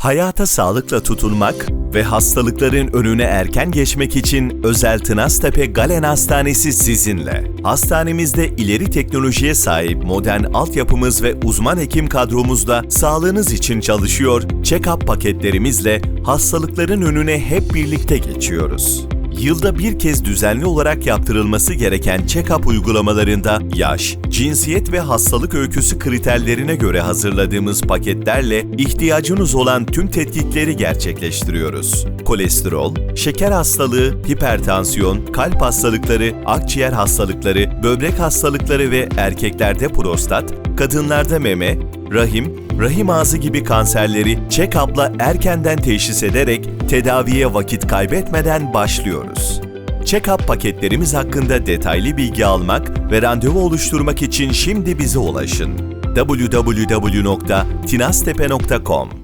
Hayata sağlıkla tutunmak ve hastalıkların önüne erken geçmek için Özel Tınaztepe Galen Hastanesi sizinle. Hastanemizde ileri teknolojiye sahip modern altyapımız ve uzman hekim kadromuzla sağlığınız için çalışıyor, check-up paketlerimizle hastalıkların önüne hep birlikte geçiyoruz. Yılda bir kez düzenli olarak yaptırılması gereken check-up uygulamalarında yaş, cinsiyet ve hastalık öyküsü kriterlerine göre hazırladığımız paketlerle ihtiyacınız olan tüm tetkikleri gerçekleştiriyoruz. Kolesterol, şeker hastalığı, hipertansiyon, kalp hastalıkları, akciğer hastalıkları, böbrek hastalıkları ve erkeklerde prostat, kadınlarda meme, rahim, rahim ağzı gibi kanserleri check-up'la erkenden teşhis ederek tedaviye vakit kaybetmeden başlıyoruz. Check-up paketlerimiz hakkında detaylı bilgi almak ve randevu oluşturmak için şimdi bize ulaşın. www.tinastepe.com